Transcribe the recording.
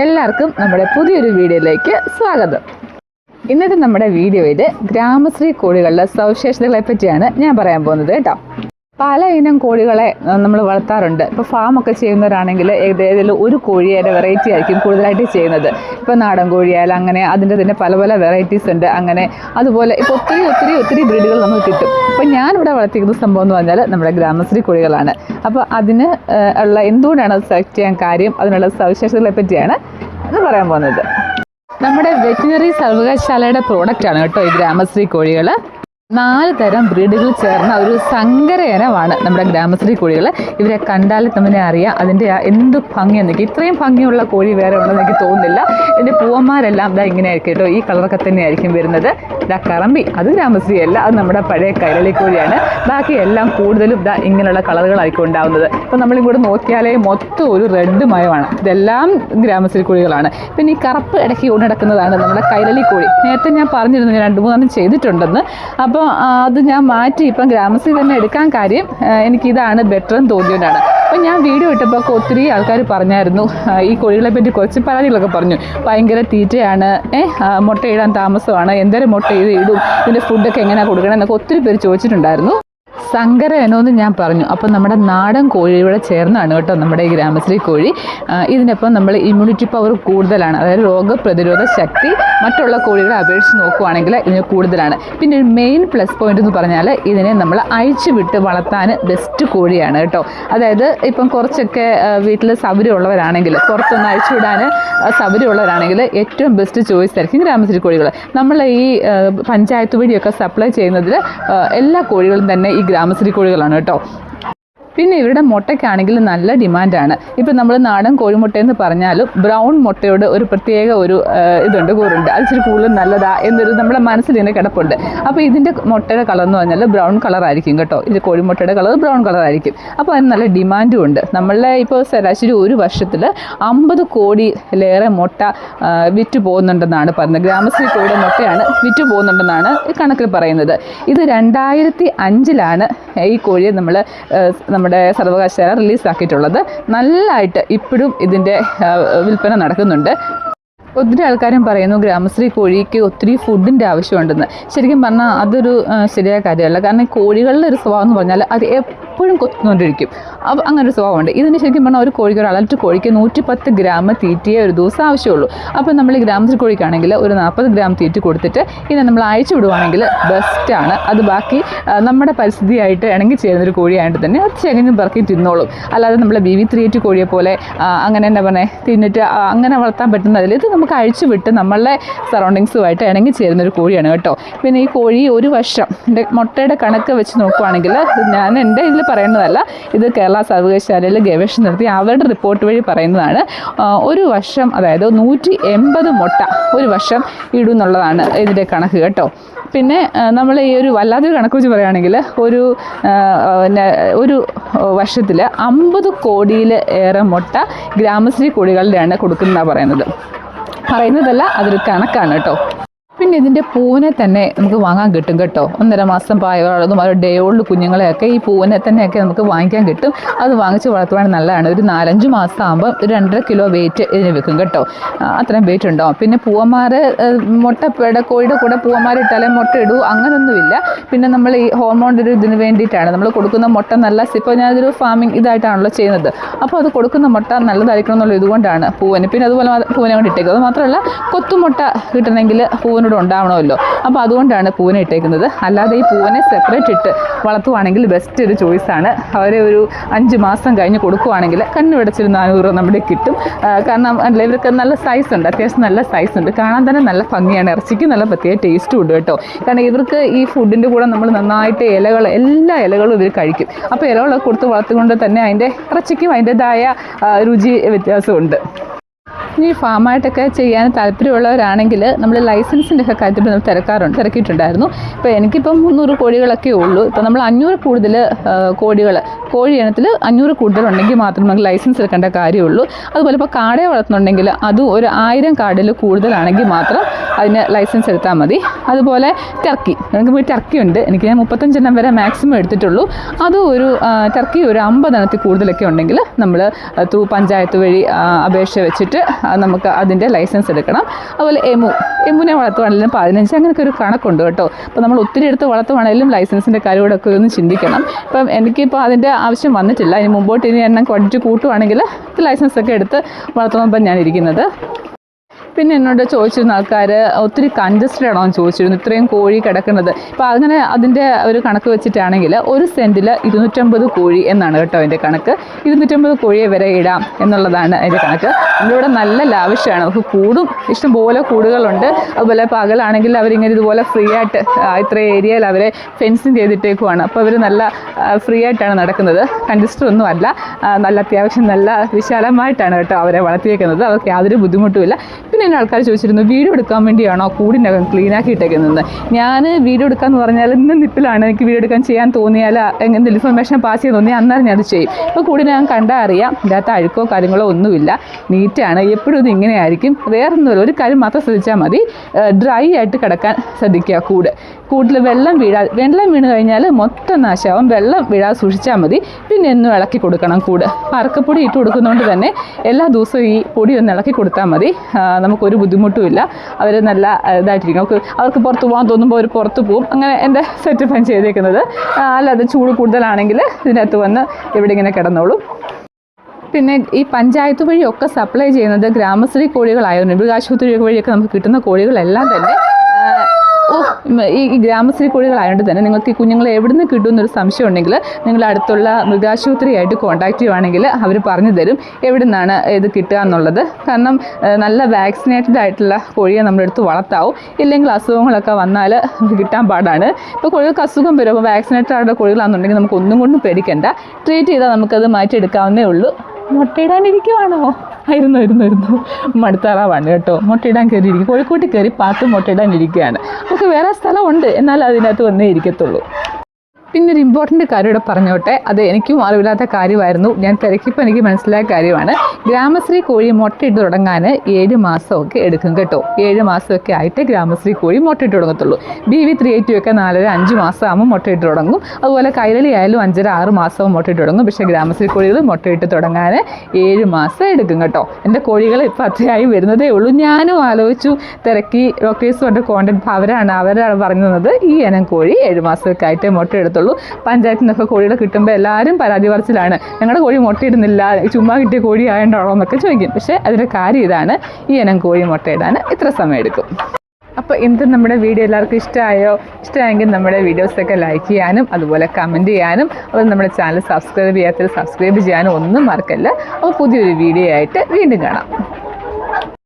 എല്ലാവർക്കും നമ്മുടെ പുതിയൊരു വീഡിയോയിലേക്ക് സ്വാഗതം. ഇന്നത്തെ നമ്മുടെ വീഡിയോയിൽ ഗ്രാമശ്രീ കോഴികളുടെ സവിശേഷതകളെ പറ്റിയാണ് ഞാൻ പറയാൻ പോകുന്നത് കേട്ടോ. പല ഇനം കോഴികളെ നമ്മൾ വളർത്താറുണ്ട്. ഇപ്പോൾ ഫാമൊക്കെ ചെയ്യുന്നവരാണെങ്കിൽ ഏതെങ്കിലും ഒരു കോഴിയുടെ വെറൈറ്റി ആയിരിക്കും കൂടുതലായിട്ട് ചെയ്യുന്നത്. ഇപ്പോൾ നാടൻ കോഴിയായാലും അങ്ങനെ അതിന്റെ തന്നെ പല പല വെറൈറ്റീസ് ഉണ്ട്. അങ്ങനെ അതുപോലെ ഇപ്പോൾ ഒത്തിരി ഒത്തിരി ഒത്തിരി ബ്രീഡുകൾ നമുക്ക് കിട്ടും. അപ്പോൾ ഞാനിവിടെ വളർത്തിക്കുന്ന സംഭവം എന്ന് പറഞ്ഞാൽ നമ്മുടെ ഗ്രാമശ്രീ കോഴികളാണ്. അപ്പോൾ അതിന് ഉള്ള എന്തുകൊണ്ടാണ് അത് സെലക്ട് ചെയ്യാൻ കാര്യം അതിനുള്ള സവിശേഷതകളെ പറ്റിയാണ് എന്ന് പറയാൻ പോകുന്നത്. നമ്മുടെ വെറ്റിനറി സർവകലാശാലയുടെ പ്രോഡക്റ്റാണ് കേട്ടോ ഈ ഗ്രാമശ്രീ കോഴികൾ നാല് തരം ബ്രീഡുകൾ ചേർന്ന ഒരു സങ്കര ഇനമാണ് നമ്മുടെ ഗ്രാമശ്രീ കോഴികൾ ഇവരെ കണ്ടാൽ തന്നെ അറിയാം അതിന്റെ എന്ത് ഭംഗിയെന്നൊക്കെ ഇത്രയും ഭംഗിയുള്ള കോഴി വേറെ ഉണ്ടെന്ന് എനിക്ക് തോന്നുന്നില്ല. ഇതിന്റെ പൂവന്മാരെല്ലാം ഇതാ ഇങ്ങനെ ആയിരിക്കും കേട്ടോ. ഈ കളറൊക്കെ തന്നെയായിരിക്കും വരുന്നത്. ഇതാ കറമ്പി. അത് ഗ്രാമശ്രീ അല്ല അത് നമ്മുടെ പഴയ കൈരളി കോഴിയാണ്. ബാക്കി എല്ലാം കൂടുതലും ഇതാ ഇങ്ങനെയുള്ള കളറുകളായിരിക്കും ഉണ്ടാവുന്നത്. ഇപ്പം നമ്മളിങ്ങോട്ട് നോക്കിയാലേ മൊത്തം ഒരു റെഡ് മയമാണ്. ഇതെല്ലാം ഗ്രാമശ്രീ കോഴികളാണ്. പിന്നെ ഈ കറുപ്പ് ഇടയ്ക്ക് കൊണ്ടിടക്കുന്നതാണ് നമ്മുടെ കൈരളി കോഴി. നേരത്തെ ഞാൻ പറഞ്ഞിരുന്നു രണ്ട് മൂന്നെണ്ണം ചെയ്തിട്ടുണ്ടെന്ന്. അപ്പോൾ അത് ഞാൻ മാറ്റി. ഇപ്പം ഗ്രാമസിൽ തന്നെ എടുക്കാൻ കാര്യം എനിക്കിതാണ് ബെറ്റർ എന്ന് തോന്നിയതാണ്. അപ്പം ഞാൻ വീഡിയോ ഇട്ടപ്പോൾ ഒത്തിരി ആൾക്കാർ പറഞ്ഞായിരുന്നു. ഈ കോഴികളെ പറ്റി കുറച്ച് പരാതികളൊക്കെ പറഞ്ഞു. ഭയങ്കര തീറ്റയാണ്. മുട്ട മുട്ടയിടാൻ താമസമാണ്. എന്തേരം മുട്ട ഇടും? ഇതിന്റെ ഫുഡൊക്കെ എങ്ങനെയാണ് കൊടുക്കണം എന്നൊക്കെ ഒത്തിരി പേര് ചോദിച്ചിട്ടുണ്ടായിരുന്നു. സങ്കര എന്നോന്ന് ഞാൻ പറഞ്ഞു. അപ്പം നമ്മുടെ നാടൻ കോഴിയുടെ ചേർന്നാണ് കേട്ടോ നമ്മുടെ ഈ ഗ്രാമശ്രീ കോഴി. ഇതിനൊപ്പം നമ്മൾ ഇമ്മ്യൂണിറ്റി പവർ കൂടുതലാണ്. അതായത് രോഗപ്രതിരോധ ശക്തി മറ്റുള്ള കോഴികളെ അപേക്ഷിച്ച് നോക്കുവാണെങ്കിൽ ഇതിന് കൂടുതലാണ്. പിന്നെ ഒരു മെയിൻ പ്ലസ് പോയിന്റ് എന്ന് പറഞ്ഞാൽ ഇതിനെ നമ്മൾ അഴിച്ചു വിട്ട് വളർത്താൻ ബെസ്റ്റ് കോഴിയാണ് കേട്ടോ. അതായത് ഇപ്പം കുറച്ചൊക്കെ വീട്ടിൽ സൗകര്യമുള്ളവരാണെങ്കിൽ പുറത്തൊന്ന് അഴിച്ചു വിടാൻ ആ, സൗകര്യമുള്ളവരാണെങ്കിൽ ഏറ്റവും ബെസ്റ്റ് ചോയ്സ് ആയിരിക്കും ഗ്രാമശ്രീ കോഴികൾ. നമ്മൾ ഈ പഞ്ചായത്ത് വഴിയൊക്കെ സപ്ലൈ ചെയ്യുന്നതിൽ എല്ലാ കോഴികളും തന്നെ ഈ ഗ്രാമശ്രീ കോഴികളാണ് കേട്ടോ. പിന്നെ ഇവരുടെ മുട്ടയ്ക്കാണെങ്കിൽ നല്ല ഡിമാൻഡാണ്. ഇപ്പം നമ്മൾ നാടൻ കോഴിമുട്ടയെന്ന് പറഞ്ഞാലും ബ്രൗൺ മുട്ടയോട് ഒരു പ്രത്യേക ഒരു ഇതുണ്ട് കൂറുണ്ട്. അത് ഇച്ചിരി കൂടുതൽ നല്ലതാ എന്നൊരു നമ്മുടെ മനസ്സിൽ ഇങ്ങനെ കിടപ്പുണ്ട്. അപ്പോൾ ഇതിന്റെ മുട്ടയുടെ കളർ എന്ന് പറഞ്ഞാൽ ബ്രൗൺ കളർ ആയിരിക്കും കേട്ടോ. ഇത് കോഴിമുട്ടയുടെ കളർ ബ്രൗൺ കളർ ആയിരിക്കും അപ്പോൾ അതിന് നല്ല ഡിമാൻഡും ഉണ്ട്. നമ്മളെ ഇപ്പോൾ ശരാശരി ഒരു വർഷത്തിൽ അമ്പത് കോടിയിലേറെ മുട്ട വിറ്റ് പോകുന്നുണ്ടെന്നാണ് പറയുന്നത് ഗ്രാമശ്രീ കോഴിയുടെ മുട്ടയാണ് വിറ്റ് പോകുന്നുണ്ടെന്നാണ് കണക്കിൽ പറയുന്നത്. ഇത് രണ്ടായിരത്തി അഞ്ചിലാണ് ഈ കോഴിയെ നമ്മൾ നമ്മുടെ സർവകലാശാല റിലീസാക്കിയിട്ടുള്ളത്. നല്ലതായിട്ട് ഇപ്പോഴും ഇതിന്റെ വിൽപ്പന നടക്കുന്നുണ്ട്. ഒത്തിരി ആൾക്കാരും പറയുന്നു ഗ്രാമശ്രീ കോഴിക്ക് ഒത്തിരി ഫുഡിന്റെ ആവശ്യമുണ്ടെന്ന്. ശരിക്കും പറഞ്ഞാൽ അതൊരു ശരിയായ കാര്യമല്ല. കാരണം കോഴികളുടെ ഒരു സ്വഭാവം എന്ന് പറഞ്ഞാൽ അത് എപ്പോഴും കൊത്തുകൊണ്ടിരിക്കും അപ്പോൾ അങ്ങനെ ഒരു സ്വഭാവമുണ്ട്. ഇതിന് ശരിക്കും പറഞ്ഞാൽ ഒരു കോഴിക്ക് ഒരു അലർട്ട് കോഴിക്ക് നൂറ്റി പത്ത് ഗ്രാം തീറ്റയെ ഒരു ദിവസം ആവശ്യമുള്ളൂ. അപ്പോൾ നമ്മൾ ഗ്രാമത്തിൽ കോഴിക്കാണെങ്കിൽ ഒരു നാൽപ്പത് ഗ്രാം തീറ്റ കൊടുത്തിട്ട് ഇതിനെ നമ്മൾ അയച്ചു വിടുവാണെങ്കിൽ ബെസ്റ്റാണ് അത് ബാക്കി നമ്മുടെ പരിസ്ഥിതിയായിട്ട് ഇണങ്ങി ചേരുന്ന ഒരു കോഴിയായിട്ട് തന്നെ അത് ചകഞ്ഞും പറക്കി തിന്നോളും. അല്ലാതെ നമ്മൾ ബി വി ത്രീ എയ്റ്റ് കോഴിയെ പോലെ അങ്ങനെ എന്താ പറയുക തിന്നിട്ട് അങ്ങനെ വളർത്താൻ പറ്റുന്നതിൽ ഇത് നമുക്ക് അഴിച്ചു വിട്ട് നമ്മളുടെ സറൗണ്ടിങ്സുമായിട്ട് ഇണങ്ങി ചേരുന്ന ഒരു കോഴിയാണ് കേട്ടോ. പിന്നെ ഈ കോഴി ഒരു വർഷം എന്റെ മുട്ടയുടെ കണക്ക് വെച്ച് നോക്കുവാണെങ്കിൽ ഞാൻ എന്റെ ഇതിൽ പറയുന്നതല്ല. ഇത് കേരള സർവകലാശാലയിൽ ഗവേഷണം നടത്തി അവരുടെ റിപ്പോർട്ട് വഴി പറയുന്നതാണ്. ഒരു വർഷം അതായത് നൂറ്റി എൺപത് മുട്ട ഒരു വർഷം ഇടും എന്നുള്ളതാണ് ഇതിന്റെ കണക്ക് കേട്ടോ. പിന്നെ നമ്മൾ ഈ ഒരു വല്ലാത്തൊരു കണക്ക് വെച്ച് പറയുകയാണെങ്കിൽ ഒരു പിന്നെ ഒരു വർഷത്തിൽ അമ്പത് കോടിയിൽ ഏറെ മുട്ട ഗ്രാമശ്രീ കോടികളുടെയാണ് കൊടുക്കുന്നതാണ് പറയുന്നത്. പറയുന്നതല്ല അതൊരു കണക്കാണ് കേട്ടോ. പിന്നെ ഇതിന്റെ പൂവിനെ തന്നെ നമുക്ക് വാങ്ങാൻ കിട്ടും കേട്ടോ. ഒന്നര മാസം പ്രായമുള്ളതും അത് ഡേ ഓൾഡ് കുഞ്ഞുങ്ങളെയൊക്കെ ഈ പൂവിനെ തന്നെയൊക്കെ നമുക്ക് വാങ്ങിക്കാൻ കിട്ടും. അത് വാങ്ങിച്ച് വളർത്തുവാൻ നല്ലതാണ്. ഒരു നാലഞ്ച് മാസം ആകുമ്പോൾ ഒരു രണ്ടര കിലോ വെയിറ്റ് ഇതിന് വെക്കും കേട്ടോ. അത്രയും വെയിറ്റ് ഉണ്ടാവും. പിന്നെ പൂവന്മാർ മുട്ട കോഴിയുടെ കൂടെ പൂവന്മാർ ഇട്ടാലേ മുട്ട ഇടൂ അങ്ങനൊന്നുമില്ല. പിന്നെ നമ്മൾ ഈ ഹോർമോണിന്റെ ഒരു ഇതിന് വേണ്ടിയിട്ടാണ് നമ്മൾ കൊടുക്കുന്ന മുട്ട നല്ല ഇപ്പോൾ ഞാനൊരു ഫാമിംഗ് ഇതായിട്ടാണല്ലോ ചെയ്യുന്നത്. അപ്പോൾ അത് കൊടുക്കുന്ന മുട്ട നല്ലതായിരിക്കണം എന്നുള്ള ഇതുകൊണ്ടാണ് പൂവന്. പിന്നെ അതുപോലെ പൂവനെ കൊണ്ട് ഇട്ടേക്കുന്നത്. അത് മാത്രമല്ല കൊത്തുമുട്ട കിട്ടണമെങ്കിൽ പൂവിനോട് ഉണ്ടാവണമല്ലോ. അപ്പോൾ അതുകൊണ്ടാണ് പൂവിനെ ഇട്ടേക്കുന്നത്. അല്ലാതെ ഈ പൂവിനെ സെപ്പറേറ്റ് ഇട്ട് വളർത്തുവാണെങ്കിൽ ബെസ്റ്റ് ഒരു ചോയ്സാണ് അവരെ ഒരു അഞ്ച് മാസം കഴിഞ്ഞ് കൊടുക്കുവാണെങ്കിൽ കണ്ണു പിടച്ചൊരു നാനൂറ് നമ്മുടെ കിട്ടും. കാരണം അല്ല ഇവർക്ക് നല്ല സൈസ് ഉണ്ട്. അത്യാവശ്യം നല്ല സൈസ് ഉണ്ട്. കാണാൻ തന്നെ നല്ല ഭംഗിയാണ്. ഇറച്ചിക്ക് നല്ല പ്രത്യേക ടേസ്റ്റും ഉണ്ട് കേട്ടോ. കാരണം ഇവർക്ക് ഈ ഫുഡിന്റെ കൂടെ നമ്മൾ നന്നായിട്ട് ഇലകൾ എല്ലാ ഇലകളും ഇവർ കഴിക്കും. അപ്പോൾ ഇലകളൊക്കെ കൊടുത്ത് വളർത്തുകൊണ്ട് തന്നെ അതിന്റെ ഇറച്ചിക്കും അതിന്റെതായ രുചി വ്യത്യാസമുണ്ട്. ഇനി ഫാമായിട്ടൊക്കെ ചെയ്യാൻ താല്പര്യമുള്ളവരാണെങ്കിൽ നമ്മൾ ലൈസൻസിന്റെ ഒക്കെ കാര്യത്തിൽ നമ്മൾ തിരക്കാറുണ്ട് തിരക്കിയിട്ടുണ്ടായിരുന്നു. ഇപ്പോൾ എനിക്കിപ്പം മുന്നൂറ് കോഴികളൊക്കെ ഉള്ളൂ. ഇപ്പോൾ നമ്മൾ അഞ്ഞൂറ് കൂടുതൽ കോഴികൾ കോഴി ഇനത്തിൽ അഞ്ഞൂറ് കൂടുതലുണ്ടെങ്കിൽ മാത്രം നമുക്ക് ലൈസൻസ് എടുക്കേണ്ട കാര്യമുള്ളൂ. അതുപോലെ ഇപ്പോൾ കാടയെ വളർത്തുന്നുണ്ടെങ്കിൽ അതും ഒരു ആയിരം കാടിൽ കൂടുതലാണെങ്കിൽ മാത്രം അതിന് ലൈസൻസ് എടുത്താൽ മതി. അതുപോലെ ടർക്കി നമുക്ക് ടർക്കി ഉണ്ട്. എനിക്ക് ഞാൻ മുപ്പത്തഞ്ചെണ്ണം വരെ മാക്സിമം എടുത്തിട്ടുള്ളൂ. അത് ഒരു ടർക്കി ഒരു അമ്പതെണ്ണത്തിൽ കൂടുതലൊക്കെ ഉണ്ടെങ്കിൽ നമ്മൾ ത്രൂ പഞ്ചായത്ത് വഴി അപേക്ഷ വെച്ചിട്ട് നമുക്ക് അതിന്റെ ലൈസൻസ് എടുക്കണം. അതുപോലെ എമു എമുനെ വളർത്തുവാണെങ്കിലും പതിനഞ്ച് അങ്ങനെയൊക്കെ ഒരു കണക്കുണ്ട് കേട്ടോ. അപ്പോൾ നമ്മൾ ഒത്തിരി എടുത്ത് വളർത്തുവാണെങ്കിലും ലൈസൻസിന്റെ കാര്യങ്ങളൊക്കെ ഒന്ന് ചിന്തിക്കണം. ഇപ്പം എനിക്കിപ്പോൾ അതിന്റെ ആവശ്യം വന്നിട്ടില്ല. ഇനി മുമ്പോട്ട് ഇനി എണ്ണം ക്വാണ്ടിറ്റി കൂട്ടുവാണെങ്കിൽ ലൈസൻസ് ഒക്കെ എടുത്ത് വളർത്തുമ്പോൾ ഞാൻ ഇരിക്കുന്നത്. പിന്നെ എന്നോട് ചോദിച്ചിരുന്ന ആൾക്കാർ ഒത്തിരി കൺജസ്റ്റഡ് ആണോ? എന്ന് ചോദിച്ചിരുന്നു. ഇത്രയും കോഴി കിടക്കുന്നത്. അപ്പോൾ അങ്ങനെ അതിന്റെ ഒരു കണക്ക് വെച്ചിട്ടാണെങ്കിൽ ഒരു സെന്റിൽ ഇരുന്നൂറ്റമ്പത് കോഴി എന്നാണ് കേട്ടോ അതിന്റെ കണക്ക്. ഇരുന്നൂറ്റമ്പത് കോഴിയെ വരെ ഇടാം എന്നുള്ളതാണ് അതിന്റെ കണക്ക്. നമ്മളിവിടെ നല്ല ലാവശ്യമാണ് നമുക്ക് കൂടും. ഇഷ്ടംപോലെ കൂടുകളുണ്ട്. അതുപോലെ പകലാണെങ്കിൽ അവരിങ്ങനെ ഇതുപോലെ ഫ്രീ ആയിട്ട് ഇത്ര ഏരിയയിൽ അവരെ ഫെൻസിങ് ചെയ്തിട്ടേക്കുവാണ്. അപ്പോൾ അവർ നല്ല ഫ്രീ ആയിട്ടാണ് നടക്കുന്നത്. കൺജസ്റ്റഡ് ഒന്നും അല്ല. നല്ല അത്യാവശ്യം നല്ല വിശാലമായിട്ടാണ് കേട്ടോ അവരെ വളർത്തിയേക്കുന്നത്. അവർക്ക് യാതൊരു ബുദ്ധിമുട്ടുമില്ല. പിന്നെ എന്നെ ആൾക്കാർ ചോദിച്ചിരുന്നു വീഡിയോ എടുക്കാൻ വേണ്ടിയാണോ കൂടിനകം ഇട്ടേക്കുന്നത്? ഞാൻ വീഡിയോ എടുക്കാന്ന് പറഞ്ഞാൽ ഇന്ന് നിപ്പിലാണ് എനിക്ക് വീഡിയോ എടുക്കാൻ ചെയ്യാൻ തോന്നിയാൽ എന്തെങ്കിലും ഇൻഫർമേഷൻ പാസ് ചെയ്യാൻ തോന്നിയാൽ അന്നേരം ഞാൻ അത് ചെയ്യും. ഇപ്പോൾ കൂടിനകം കണ്ടാൽ അറിയാം ഇതിനകത്ത് അഴുക്കോ കാര്യങ്ങളോ ഒന്നുമില്ല. നീറ്റാണ് എപ്പോഴും ഇത് ഇങ്ങനെ ആയിരിക്കും. വേറൊന്നുമില്ല. ഒരു കാര്യം മാത്രം ശ്രദ്ധിച്ചാൽ മതി. ഡ്രൈ ആയിട്ട് കിടക്കാൻ ശ്രദ്ധിക്കുക കൂട്. കൂട്ടിൽ വെള്ളം വീഴാ വെള്ളം വീണ് കഴിഞ്ഞാൽ മൊത്തം നാശമാവും വെള്ളം വീഴാതെ സൂക്ഷിച്ചാൽ മതി. പിന്നെ എന്നും ഇളക്കി കൊടുക്കണം കൂട്. പറക്കപ്പൊടി ഇട്ട് കൊടുക്കുന്നതുകൊണ്ട് തന്നെ എല്ലാ ദിവസവും ഈ പൊടി ഒന്ന് ഇളക്കി കൊടുത്താൽ മതി. നമുക്കൊരു ബുദ്ധിമുട്ടുമില്ല അവർ നല്ല ഇതായിട്ടിരിക്കും. അവർക്ക് അവർക്ക് പുറത്ത് പോകാൻ തോന്നുമ്പോൾ അവർ പുറത്ത് പോകും അങ്ങനെ എന്റെ സെറ്റപ്പ് ഞാൻ ചെയ്തേക്കുന്നത്. അല്ലാതെ ചൂട് കൂടുതലാണെങ്കിൽ ഇതിനകത്ത് വന്ന് ഇവിടെ ഇങ്ങനെ കിടന്നോളും. പിന്നെ ഈ പഞ്ചായത്ത് വഴിയൊക്കെ സപ്ലൈ ചെയ്യുന്നത് ഗ്രാമശ്രീ കോഴികളായിരുന്നു മൃഗാശുപത്രി വഴിയൊക്കെ നമുക്ക് കിട്ടുന്ന കോഴികളെല്ലാം തന്നെ ഈ ഗ്രാമശ്രീ കോഴികളായതുകൊണ്ട് തന്നെ നിങ്ങൾക്ക് ഈ കുഞ്ഞുങ്ങളെ എവിടെ നിന്ന് കിട്ടുമെന്നൊരു സംശയം ഉണ്ടെങ്കിൽ നിങ്ങൾ അടുത്തുള്ള മൃഗാശുപത്രിയായിട്ട് കോൺടാക്ട് ചെയ്യുവാണെങ്കിൽ അവർ പറഞ്ഞു തരും എവിടെ നിന്നാണ് ഇത് കിട്ടുക എന്നുള്ളത്. കാരണം നല്ല വാക്സിനേറ്റഡ് ആയിട്ടുള്ള കോഴിയെ നമ്മളെടുത്ത് വളർത്താവും. ഇല്ലെങ്കിൽ അസുഖങ്ങളൊക്കെ വന്നാൽ കിട്ടാൻ പാടാണ്. ഇപ്പോൾ കോഴികൾക്ക് അസുഖം വരും. അപ്പോൾ വാക്സിനേറ്റഡ് ആയിട്ടുള്ള കോഴികളാണെന്നുണ്ടെങ്കിൽ നമുക്ക് ഒന്നും കൊണ്ടും പേടിക്കണ്ട. ട്രീറ്റ് ചെയ്താൽ നമുക്കത് മാറ്റിയെടുക്കാവുന്നേ ഉള്ളൂ. മുട്ടയിടാനിരിക്കുവാണോ? ആയിരുന്നു ആയിരുന്നു ഇരുന്നു മടുത്താറാവാണ് കേട്ടോ. മുട്ടയിടാൻ കയറിയിരിക്കും. കോഴിക്കോട്ടിൽ കയറി പാത്ത് മുട്ടയിടാനിരിക്കുകയാണ്. നമുക്ക് വേറെ സ്ഥലമുണ്ട്. എന്നാൽ അതിനകത്ത് വന്നേ ഇരിക്കത്തുള്ളൂ. പിന്നെ ഒരു ഇമ്പോർട്ടന്റ് കാര്യം ഇവിടെ പറഞ്ഞോട്ടെ. അത് എനിക്കും അറിവില്ലാത്ത കാര്യമായിരുന്നു. ഞാൻ തിരക്കിപ്പോൾ എനിക്ക് മനസ്സിലായ കാര്യമാണ്. ഗ്രാമശ്രീ കോഴി മുട്ടയിട്ട് തുടങ്ങാൻ ഏഴ് മാസമൊക്കെ എടുക്കും കേട്ടോ. ഏഴ് മാസമൊക്കെ ആയിട്ട് ഗ്രാമശ്രീ കോഴി മുട്ടയിട്ട് തുടങ്ങത്തുള്ളൂ. ബി വി ത്രീ എയ്റ്റി ഒക്കെ നാലര അഞ്ച് മാസമാകുമ്പോൾ മുട്ടയിട്ട് തുടങ്ങും. അതുപോലെ കൈരളി ആയാലും അഞ്ചര ആറ് മാസവും മുട്ടയിട്ട് തുടങ്ങും. പക്ഷേ ഗ്രാമശ്രീ കോഴികൾ മുട്ടയിട്ട് തുടങ്ങാൻ ഏഴ് മാസം എടുക്കും കേട്ടോ. എന്റെ കോഴികൾ ഇപ്പോൾ അത്രയായി വരുന്നതേ ഉള്ളൂ. ഞാനും ആലോചിച്ചു. തിരക്കി ഡോക്ടേഴ്സുമായിട്ട് കോണ്ടക്ട് അവരാണ് അവരാണ് പറഞ്ഞു തന്നത് ഈ ഇനം കോഴി ഏഴ് മാസമൊക്കെ ആയിട്ട് മുട്ട എടുത്തുള്ളൂ പഞ്ചായത്തിൽ നിന്നൊക്കെ കോഴികൾ കിട്ടുമ്പോൾ എല്ലാവരും പരാതി പറച്ചിലാണ്. ഞങ്ങളുടെ കോഴി മുട്ടയിടുന്നില്ല. ചുമ്മാ കിട്ടിയ കോഴി ആയതുകൊണ്ടാണോ എന്നൊക്കെ ചോദിക്കും. പക്ഷേ അതിന്റെ കാര്യം ഇതാണ്. ഈ ഇനം കോഴി മുട്ടയിടാൻ ഇത്ര സമയം എടുക്കും അപ്പോൾ ഇന്നത്തെ നമ്മുടെ വീഡിയോ എല്ലാവർക്കും ഇഷ്ടമായോ ഇഷ്ടമായെങ്കിൽ നമ്മുടെ വീഡിയോസൊക്കെ ലൈക്ക് ചെയ്യാനും അതുപോലെ കമന്റ് ചെയ്യാനും അതുപോലെ നമ്മുടെ ചാനൽ സബ്സ്ക്രൈബ് ചെയ്യാത്തത് സബ്സ്ക്രൈബ് ചെയ്യാനും ഒന്നും മറക്കല്ല. അപ്പോൾ പുതിയൊരു വീഡിയോ ആയിട്ട് വീണ്ടും കാണാം.